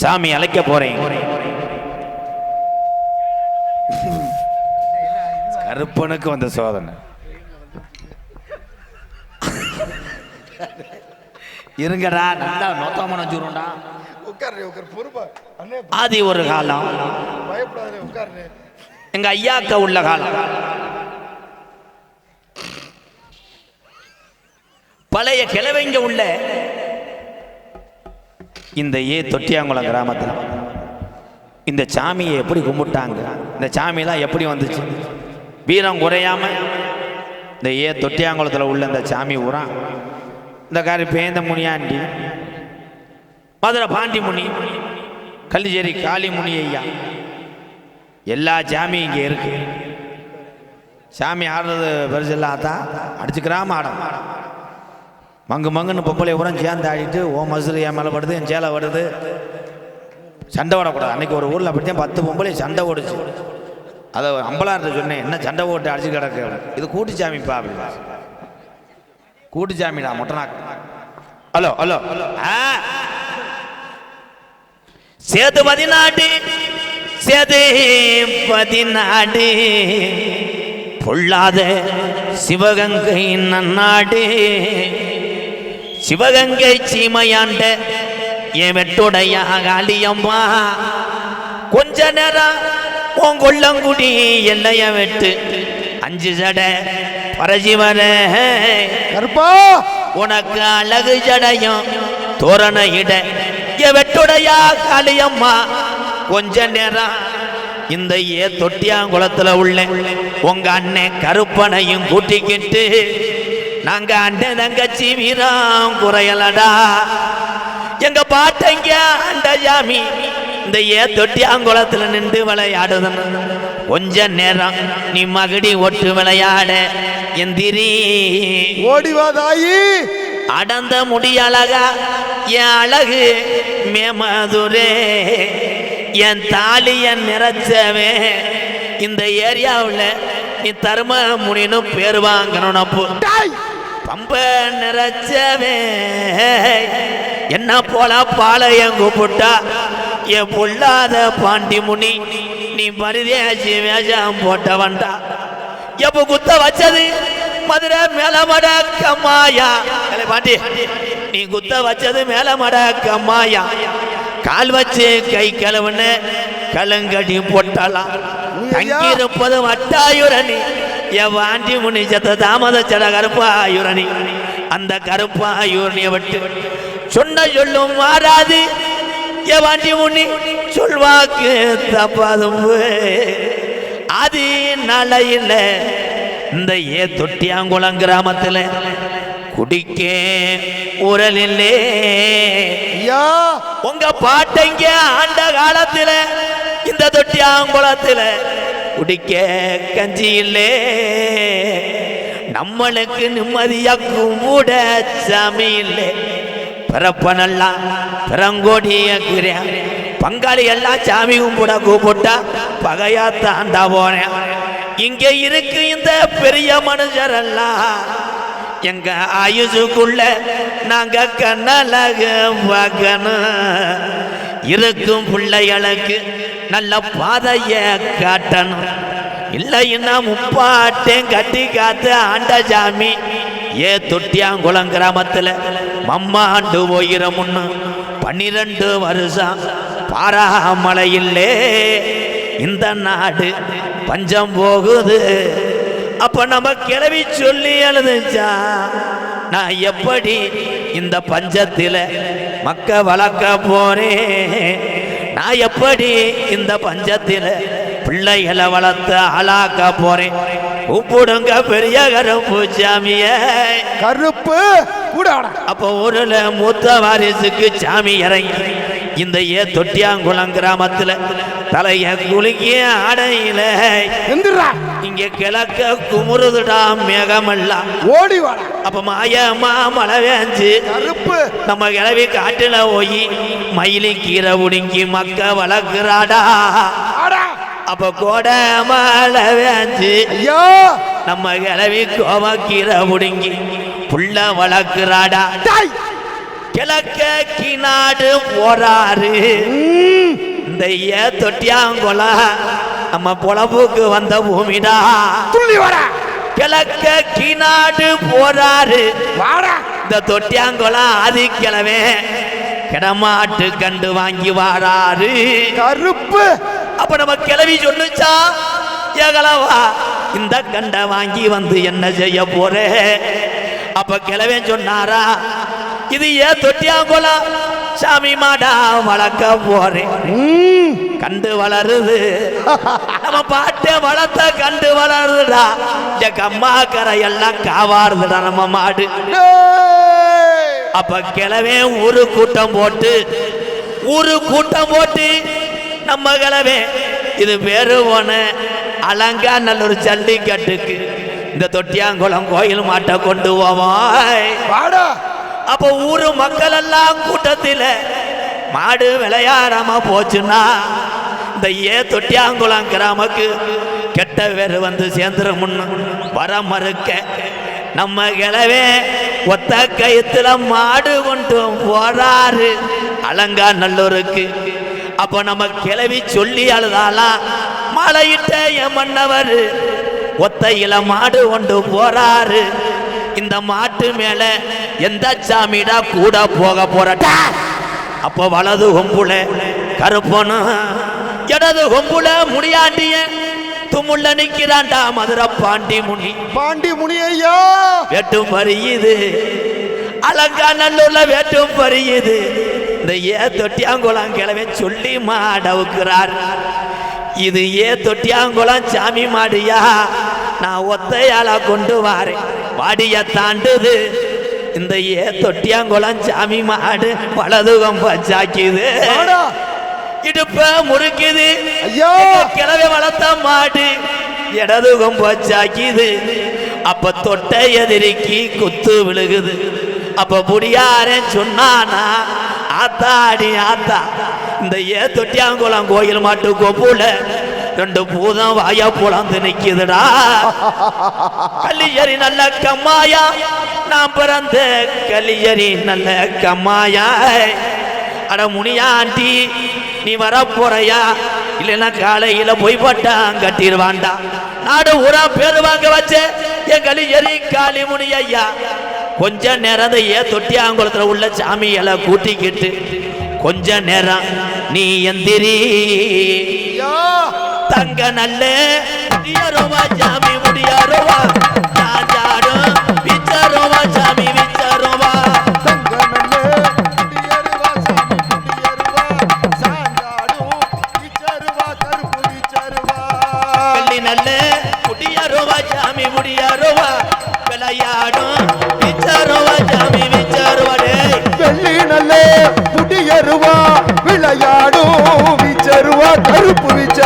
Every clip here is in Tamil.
சாமி அழைக்க போறேன். கருப்பனுக்கு வந்த சோதனை. இருங்கடா நல்லா நோத்தாமன வச்சுருண்டா உட்காரு உட்காரு பொறுப்பா. ஆதி ஒரு காலம். பயப்படாதே உட்காரு எங்க ஐயாக்க உள்ள காலம். பழைய கிழவைங்க உள்ள இந்த ஏ தொட்டியாங்குளம் கிராமத்தில். இந்த சாமியை எப்படி கும்பிட்டாங்க? இந்த சாமியெல்லாம் எப்படி வந்துச்சு? வீரம் குறையாம இந்த ஏ தொட்டியாங்குளத்தில் உள்ள இந்த சாமி ஊரா? இந்த காரி பேந்த முனியாண்டி மதுரை பாண்டி முனி கல்லிச்சேரி காளி முனி ஐயா. எல்லா சாமியும் இங்கே இருக்கு. சாமி ஆடுறது பெருசு இல்லாதான் அடிச்சுக்கிறாம ஆடும் மங்கு மங்குன்னு பொம்பளை உரம் சேர்ந்து ஆடிட்டு ஓ மசில் என் மேலே படுது என் சேலை வருது சண்டை ஓடக்கூடாது அன்னைக்கு ஒரு ஊரில் அப்படித்தான் பத்து பொம்பளை சண்டை ஓடுச்சு அதை அம்பலார்ட்ட சொன்னேன் என்ன சண்டை ஓட்டு அடிச்சு கிடக்கு? இது கூட்டு சாமிப்பா அப்படின்னு. கூட்டு சாமிடா மொட்டனாக்கு ஹலோ ஹலோ. ஆ. சேது பதினாடு சேது பதினாடு. பொல்லாத சிவகங்கை நன்னாடு. சிவகங்கை சீமையாண்ட என் வெட்டுடைய காளியம்மா கொஞ்ச நேரம் உன் கொள்ளங்குடி எல்லைய வெட்டு அஞ்சு சடை பரசி வர. கருப்பா! உனக்கு அழகு ஜடையும் தோரண இட என் வெட்டுடையா காளியம்மா கொஞ்ச நேரம் இந்த ஏ தொட்டியாங்குளத்துல உள்ள உங்க அண்ணன் கருப்பனையும் கூட்டிக்கிட்டு நாங்க அண்ணன் தங்கச்சி வீரம் குறையலடா. எங்க பாட்டங்க அண்ட ஜாமி இந்த ஏ தொட்டியாங்குளத்துல நின்று விளையாடுதுன்னு. கொஞ்ச நேரம் நீ மகடி ஒட்டு விளையாட எந்திரி ஓடி வா தாயி. அடந்த முடி அழகா என் அழகு மேமதுரே. என் தாலிய நிறைச்சவே இந்த ஏரியாவில் நீ தர்ம முனின்னு பேர் வாங்கணும் அப்போ. பம்ப நிறைச்சவே. என்ன போல பாளையம் கூப்பிட்டா? என் பொல்லாத பாண்டி முனி நீ பரிதேசி வேஷம் போட்டவன்டா. எப்ப குத்த வச்சது? மதுரை மேலமட கம்மாயா. பாண்டி நீ குத்த வச்சது மேலமட கம்மாயா. கால் வச்சு கை கிளவுன்னு கலங்கடி போட்டலாம் தங்கியிருப்பது வட்டாயுரணி என் வாண்டி முனி சத்த தாமத சட கருப்பாயுரணி அந்த கருப்பாயுரணியை விட்டு சொன்ன சொல்லும் மாறாது. என் வாண்டி முனி சொல்வாக்கு தப்பாதும் அது நாளையில் இந்த ஏ தொட்டியாங்குளம் கிராமத்தில் குடிக்க உரலில்லே உங்க பாட்டைங்க ஆண்ட காலத்துல இந்த தொட்டியாங்குளத்துல குடிக்க கஞ்சியிலே. நம்மளுக்கு நிம்மதியா கும்பிட சமையிலே. பிறப்பனெல்லாம் பிறங்கோடியக்கிறேன் பங்காளி எல்லாம் சாமி கும்பிட கூப்பிட்டா பகையா தாண்டா போனேன் இங்க இருக்கு இந்த பெரிய மனுஷரெல்லாம் எங்க ஆயுசுக்குள்ள நாங்க கண்ணலக பார்க்கணும். இருக்கும் பிள்ளைகளுக்கு நல்ல பாதைய காட்டணும். இல்லைன்னா முப்பாட்டையும் கட்டி காத்து ஆண்ட சாமி. ஏ தொட்டியாங்குளம் கிராமத்தில் மம்மாண்டு போயிர முன்னு பன்னிரண்டு வருஷம் பாராமலையில்லே இந்த நாடு பஞ்சம் போகுது. அப்ப நம்ம கிளவி சொல்லி எழுதுச்சா? நான் எப்படி இந்த பஞ்சத்தில் மக்க வளர்க்க போறேன்? நான் எப்படி இந்த பஞ்சத்தில பிள்ளைகளை வளர்த்து ஆளாக்க போறேன்? கூப்பிடுங்க பெரிய கருப்பு சாமிய கருப்பு. அப்போ ஊரில் மூத்த வாரிசுக்கு சாமி இறங்கி இந்த ஏ தொட்டியாங்குளம் கிராமத்துல தலைய குலுக்கிய ஆடையில எந்திரா. இங்க கிழக்க குமுறுதுடா மேகமெல்லாம் ஓடி வாடா அப்ப மாயமா மழை வேஞ்சு கருப்பு. நம்ம கிளவி காட்டுல போய் மயிலி கீரை உடுங்கி மக்க வளர்க்குறாடா. அப்ப கோடை மழை வேஞ்சு ஐயா. நம்ம கிளவி கோவ கீரை உடுங்கி புள்ள வளர்க்குறாடா. டாய். கிழக்க கிநாடு போறாரு. இந்த ஏ தொட்டியாங்குளா நம்ம பொழப்புக்கு வந்த பூமிடா. துள்ளி வாடா. கிழக்க கிநாடு போறாரு. வாடா. இந்த தொட்டியாங்குளம் ஆதிக்கிழமை கிடமாட்டு கண்டு வாங்கி வாராரு. கருப்பு. அப்ப நம்ம கிளவி சொல்லுச்சா ஏகலவா இந்த கண்டை வாங்கி வந்து என்ன செய்ய போறே? அப்ப கிழவன் சொன்னாரா இது ஏன் தொட்டியாங்குளம்? சாமி மாடா வளர்க்க போறேன். கண்டு வளருது. நம்ம பாட்டை வளர்த்த கண்டு வளருதுடா. இந்த கம்மா கரை எல்லாம் காவாருதுடா நம்ம மாடு. அப்ப கிழவே ஊரு கூட்டம் போட்டு ஊரு கூட்டம் போட்டு நம்ம கிழவே இது போன அலங்கா நல்லொரு ஜல்லிக்கட்டுக்கு. இந்த தொட்டியாங்குளம் கோயில் மாட்டை கொண்டு போவோம் வாடா. அப்போ ஊரு மக்கள் எல்லாம் கூட்டத்தில் மாடு விளையாடாம போச்சுன்னா இந்த ஏ தொட்டியாங்குளம் கிராமக்கு கெட்ட பேர் வந்து சேர்ந்துற முன்னு வர மறுக்க நம்ம கிளவே ஒத்த கயத்துல மாடு கொண்டு போறாரு அலங்கா நல்லூருக்கு அப்போ நம்ம கிளவி சொல்லி அழுதாலாம் மலையிட்ட என் மன்னவர் ஒத்தையில மாடு கொண்டு போறாரு இந்த மாட்டு மேல எந்த சாமிடா கூட போக போறட்டா? அப்போ வலது கொம்புல கருப்பனும் இடது கொம்புல முடியாண்டிய துமுள்ள நிக்கிறான்டா மதுரை பாண்டி முனி பாண்டி முனியையா வெட்டும் பறியுது. அலங்கா நல்லூர்ல வெட்டும் பறியுது. இந்த ஏ தொட்டியாங்குளம் கிழமை சொல்லி மாடவுக்கிறார் இது ஏ தொட்டியாங்குளம் சாமி மாடியா? நான் ஒத்தையால கொண்டு வாரேன். வாடிய தாண்டுது. இந்த ஏ தொட்டியாங்குளம் சாமி மாடு வலது கொம்ப சாக்கிது வாடா. இடுப்ப முறுக்குது ஐயா. கிழவை வளர்த்த மாடு இடது கொம்ப சாக்கிது அப்ப தொட்ட எதிரிக்கு குத்து விழுகுது. அப்ப முடியாரன் சொன்னானா ஆத்தாடி ஆத்தா இந்த ஏ தொட்டியாங்குளம் கோயில் மாட்டு கொப்புல ரெண்டு பூதம் வாயா புலந்து நிக்குதுடா. கலியறி நல்ல கம்மாயா நான் பிறந்த கலியறி நல்ல கம்மாயா. அட முனியாண்டி நீ வர போறையா இல்லைன்னா காலையில போய் பட்டான் கட்டிடுவான்டா நாடு ஊரா பேர் வாங்க வச்ச என் கலியறி காளி முனி ஐயா கொஞ்ச நேரம் அந்த ஏ தொட்டியாங்குளத்துல உள்ள சாமியெல்லாம் கூட்டிக்கிட்டு கொஞ்ச நேரம் நீ எந்திரி. தங்க நல்ல முடியாரோவா சாமி முடியாரோவா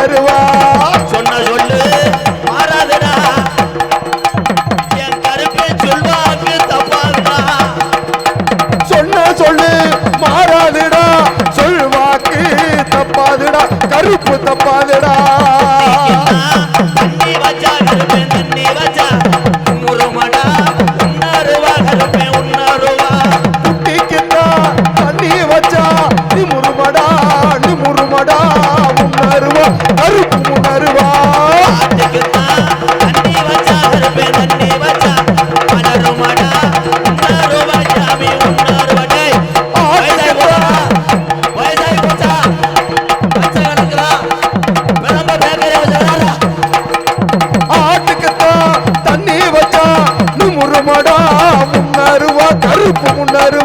விச்சருவா சொன்ன சொல்லு மாறாதடா என் கருப்பே சொல்வாக்கு தப்பாதுடா சொன்ன சொல்லு மாறாதுடா. சொல்வாக்கு தப்பாதுடா. கருப்பு தப்பாதுடா. முன்னருவா கருப்பு முன்னருவா.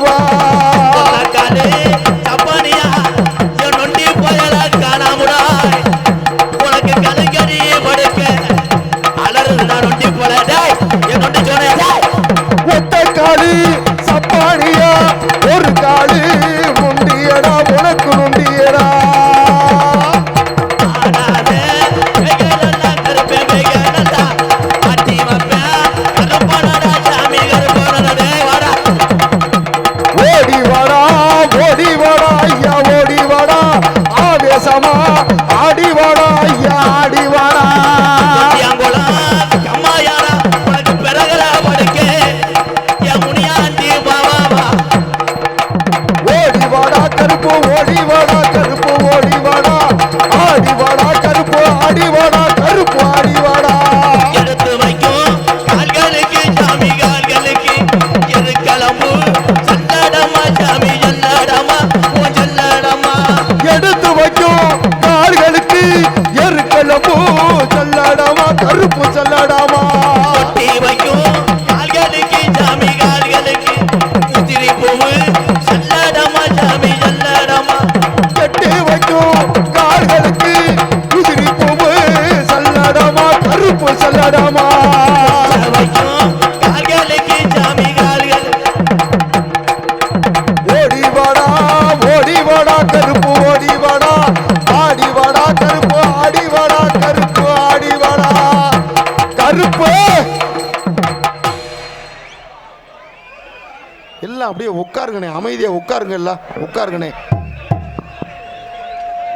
எல்லாம் அப்படியே உட்காருங்கண்ணே அமைதியா உட்காருங்க எல்லாம் உட்காருங்கண்ணே.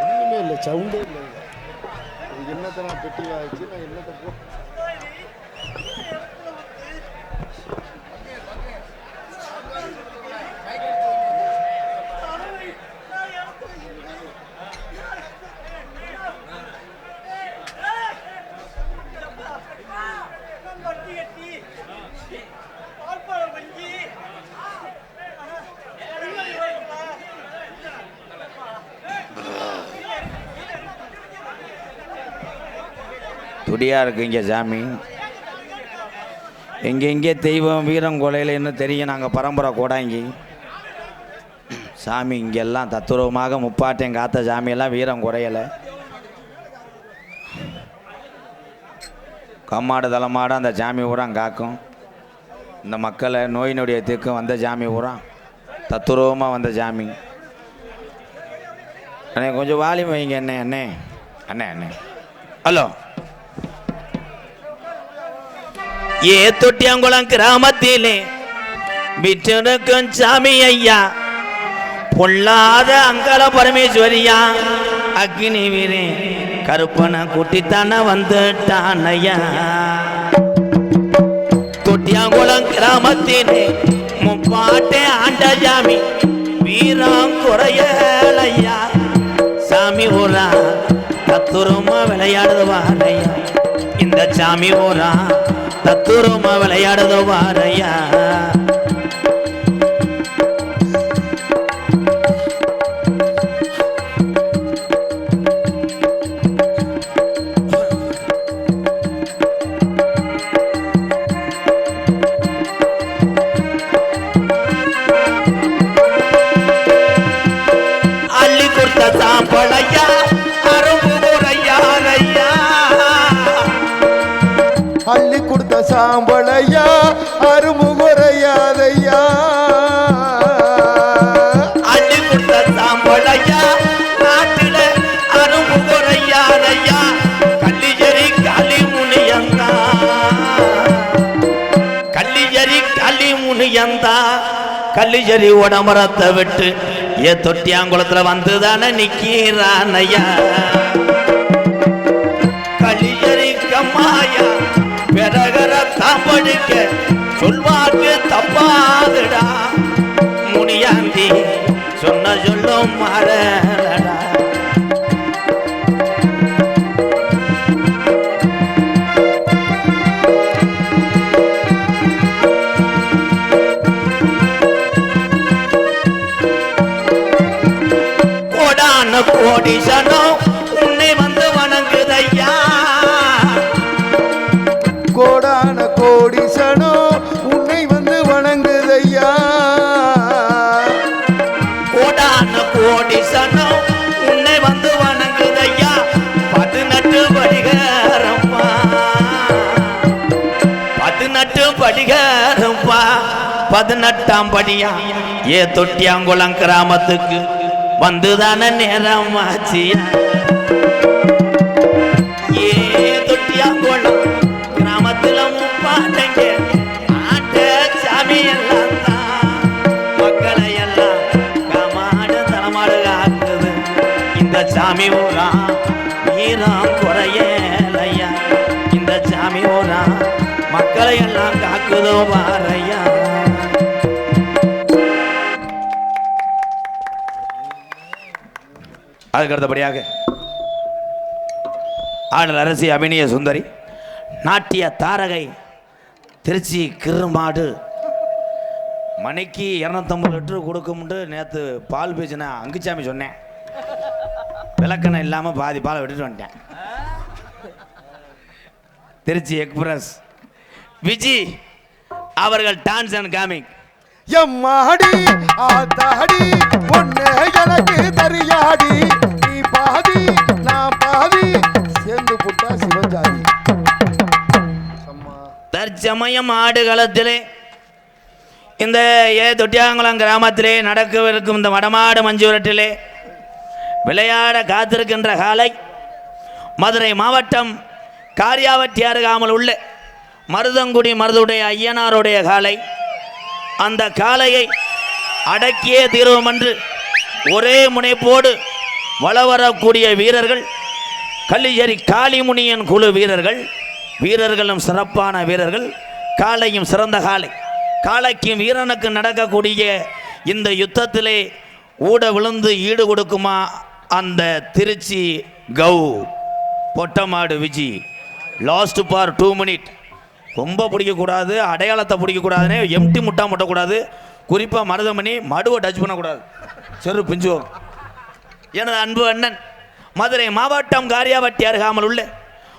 ஒண்ணுமே இல்லை சவுண்டே இல்லை. இது என்னத்தை நான் பெட்டி வாங்கிச்சு நான் என்னத்தை துடியாக இருக்குங்க இங்கே சாமி. எங்கெங்கே தெய்வம் வீரம் கொலையிலன்னு தெரியும்? நாங்கள் பரம்பரை கூடாங்கி. சாமி இங்கெல்லாம் தத்துரூபமாக முப்பாட்டையும் காத்த சாமியெல்லாம் வீரம் குறையலை. கம்மாடு தலைமாடு அந்த சாமி பூரா காக்கும். இந்த மக்களை நோய் நொடிய தீர்க்கும் வந்த சாமி பூரா தத்துரூபமாக வந்த சாமி. அண்ணே கொஞ்சம் வாலியம் வைங்க அண்ணே அண்ணே. அண்ணே அண்ணே. ஹலோ. ஏ தொட்டியங்குளம் கிராமத்திலே விற்றிருக்கும் சாமி ஐயா பொல்லாத அங்காள பரமேஸ்வரியா அக்னி வீரே கருப்பனை கூட்டித்தானே வந்துட்டான் ஐயா தொட்டியாங்குளம் கிராமத்திலே முப்பாட்டே ஆண்ட சாமி வீரம் குறையலையா. சாமி ஊரா தத்துரமா விளையாடுவான் ஐயா இந்த சாமி ஊரா தத்துரமா விளையாடுதோ வாரையா? கொடுத்த சாம்பளையா அருமுகுறையாதையா அள்ளி கொடுத்த சாம்பளையா நாட்டில அரும்புரையா கள்ளிஜரி களி முனியந்தா கள்ளிஜரி களி முனியந்தா கள்ளிஜரி உடமரத்தை விட்டு ஏ தொட்டியாங்குளத்துல வந்துதானே நிக்கிறானையா களியரி கம்மாயா? சாப்படிக்க தாம்படிக்க சொல்வாக்கு தப்பாதுடா. முனியாந்தி சொன்ன சொல்லும் மாறடா கோடான கோடி சனம் பதினெட்டாம் படியா? ஏ தொட்டியாங்குளம் கிராமத்துக்கு வந்துதான நேரம் ஆச்சியா ஏ தொட்டியாங்குளம் கிராமத்துல முப்பாட்டைங்க ஆட்ட சாமி எல்லாம் தான். மக்களை எல்லாம் காமாடு தலைமாடு காக்குது இந்த சாமி ஊரா வீரம் குறையலையா? இந்த சாமி ஊரா மக்களை எல்லாம் காக்குதோ பாரையா அதுக்கு அடுத்தபடியாக ஆடல் அரசி அபிநய சுந்தரி நாட்டிய தாரகை திருச்சி கிருமாடு. மணிக்கு இரநூத்தம்பது லிட்டர் கொடுக்கும்ட்டு நேற்று பால் பேசின அங்குச்சாமி சொன்னேன். விளக்கணம் இல்லாமல் பாதி பாலை விட்டுட்டு வந்துட்டேன். திருச்சி எக்ஸ்பிரஸ். விஜி அவர்கள் டான்ஸ் அண்ட் காமிக். எம்மாடி ஆத்தாடி தற்சமயம் ஆடுகளத்திலே இந்த ஏ தொட்டியாங்குளம் கிராமத்திலே நடக்கவிருக்கும் இந்த வடமாடு மஞ்சுரட்டிலே விளையாட காத்திருக்கின்ற காலை மதுரை மாவட்டம் காரியாவட்டி அருகாமல் உள்ள மருதங்குடி மருதுடைய ஐயனாருடைய காலை. அந்த காளையை அடக்கியே தீர்வோம் என்று ஒரே முனைப்போடு வளவரக்கூடிய வீரர்கள் கல்லியரி காளிமுனியன் குழு வீரர்கள் வீரர்களும் சிறப்பான வீரர்கள் காளையும் சிறந்த காளை காளைக்கும் வீரனுக்கும் நடக்கக்கூடிய இந்த யுத்தத்திலே ஊட விழுந்து ஈடு கொடுக்குமா அந்த திருச்சி கவு பொட்டமாடு Viji. Last for two minute ரொம்ப பிடிக்கக்கூடாது அடையாளத்தை பிடிக்கக்கூடாதுன்னு எம்டி முட்டா முட்டக்கூடாது. குறிப்பாக மருதமணி மடுவை டச் பண்ணக்கூடாது. செரு பிஞ்சுவோம். எனது அன்பு அண்ணன் மதுரை மாவட்டம் காரியாவட்டி அருகாமல் உள்ள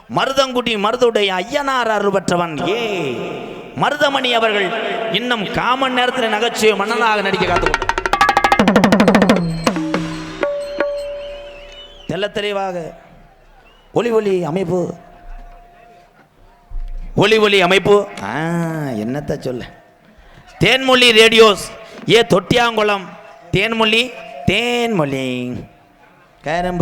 மருதங்குடி மருதுடைய ஐயனார் அருள் பெற்றவன் ஏ மருதமணி அவர்கள் இன்னும் காமன் நேரத்தில் நகைச்சுவை மன்னனாக நடிக்க காத்து தெல்ல தெளிவாக ஒளி ஒளி அமைப்பு. ஒளி ஒளி அமைப்பு. ஆ என்னத்த சொல்ல. தேன்மொழி ரேடியோஸ். ஏ தொட்டியாங்குளம். தேன்மொழி தேன்மொழி. கேரம்பு.